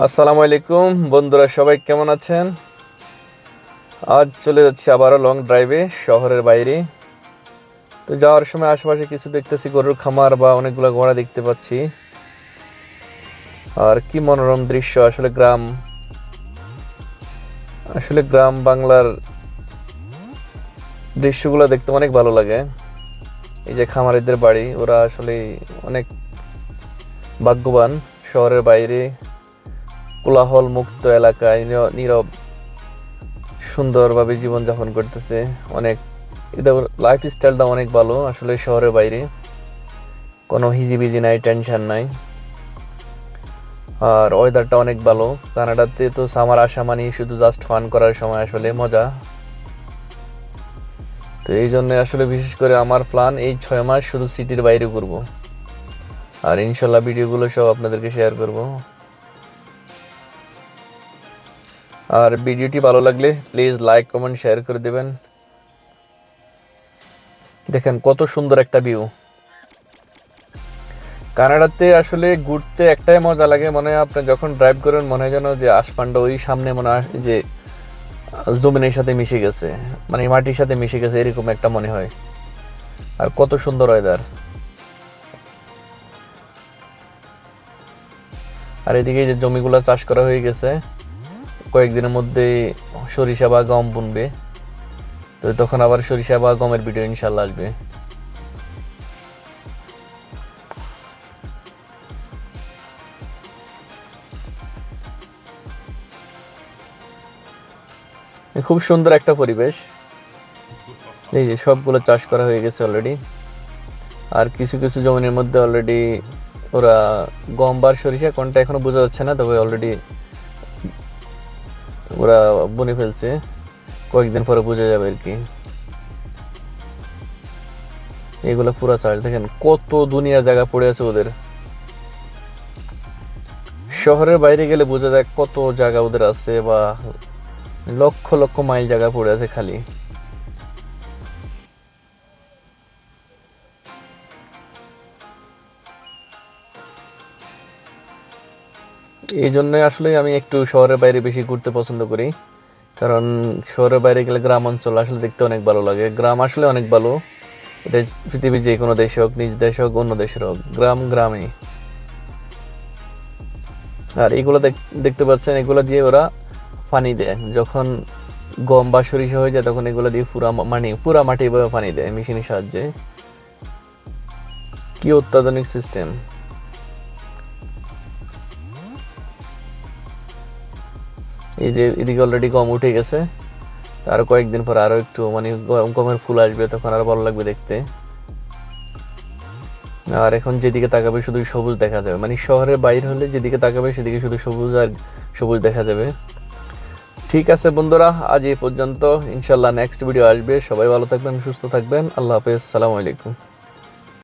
আসসালামু আলাইকুম। বন্ধুরা, সবাই কেমন আছেন? আজ চলে যাচ্ছি আবারও লং ড্রাইভে শহরের বাইরে। তো যাওয়ার সময় আশেপাশে কিছু দেখতেছি, গরুর খামার বা অনেকগুলো ঘোড়া দেখতে পাচ্ছি। আর কি মনোরম দৃশ্য, আসলে গ্রাম। আসলে গ্রাম বাংলার দৃশ্যগুলো দেখতে অনেক ভালো লাগে। এই যে খামারিদের বাড়ি, ওরা আসলে অনেক ভাগ্যবান শহরের বাইরে। কোলাহল মুক্ত এলাকায় নীর- নীরব, সুন্দরভাবে জীবনযাপন করতেছে। অনেক এদের লাইফ স্টাইলটা অনেক ভালো, আসলে শহরের বাইরে। কোনো হিজিবিজি নাই টেনশন নাই। আর ওয়েদারটা অনেক ভালো। কানাডাতে তো সামার আসা মানে শুধু জাস্ট ফান করার সময় আসলে মজা। তো এই জন্য আসলে বিশেষ করে আমার প্ল্যান এই ছয় মাস শুধু সিটির বাইরে ঘুরবো। আর ইনশাল্লাহ ভিডিওগুলো সব আপনাদেরকে শেয়ার করব। আর ভিডিওটি ভালো লাগলে প্লিজ লাইক কমেন্ট শেয়ার করে দেবেন। দেখেন কত সুন্দর একটা ভিউ কানাডাতে আসলে ঘুরতে একটাই মজা লাগে, মনে হয় আপনি যখন ড্রাইভ করেন, মনে হয় যেন যে আসমানটা ওই সামনে মনে হয় যে জমিনের সাথে মিশে গেছে মানে মাটির সাথে মিশে গেছে, এরকম একটা মনে হয়। আর কত সুন্দর ওয়েদার আর এদিকে যে জমিগুলো চাষ করা হয়ে গেছে কয়েকদিনের মধ্যে সরিষা বা গম বুনবে। তো তখন আবার সরিষা বা গমের ভিডিও ইনশাল্লাহ আসবে। খুব সুন্দর একটা পরিবেশ। এই যে সবগুলো চাষ করা হয়ে গেছে অলরেডি আর কিছু কিছু জমিনের মধ্যে অলরেডি ওরা গম বা সরিষা কোনটা এখনও বোঝা যাচ্ছে না, তবে অলরেডি ওরা বনে ফেলছে। কয়েকদিন পরে বোঝা যাবে আর কি। এগুলো পুরা চার্জ দেখেন কত দুনিয়া জায়গা পড়ে আছে ওদের। শহরের বাইরে গেলে বোঝা যায় কত জায়গা ওদের আছে বা লক্ষ লক্ষ মাইল জায়গা পড়ে আছে খালি। এই জন্যই আসলে আমি একটু শহরের বাইরে বেশি ঘুরতে পছন্দ করি। কারণ শহরের বাইরে গেলে গ্রাম অঞ্চল আসলে দেখতে অনেক ভালো লাগে। গ্রাম আসলে অনেক ভালো। এটা পৃথিবীর যে কোনো দেশে হোক, নিজ দেশে হোক, অন্য দেশের হোক, গ্রাম গ্রামে আর এগুলো দেখতে পাচ্ছেন, এগুলো দিয়ে ওরা পানি দেয়। যখন গম বা সরিষা হয়ে যায়, তখন এগুলো দিয়ে পুরা মানে পুরা মাটি এভাবে পানি দেয়, মেশিনের সাহায্যে। কি অত্যাধুনিক সিস্টেম এই যে এদিকে অলরেডি গম উঠে গেছে। আরও কয়েকদিন পর আরও একটু মানে গরম গমের ফুল আসবে, তখন আরও ভালো লাগবে দেখতে। আর এখন যেদিকে তাকাবে শুধু সবুজ দেখা যাবে। মানে শহরের বাইরে হলে যেদিকে তাকাবে সেদিকে শুধু সবুজ আর সবুজ দেখা যাবে। ঠিক আছে বন্ধুরা, আজ এই পর্যন্ত। ইনশাল্লাহ নেক্সট ভিডিও আসবে। সবাই ভালো থাকবেন, সুস্থ থাকবেন। আল্লাহ হাফেজ। সালামু আলাইকুম।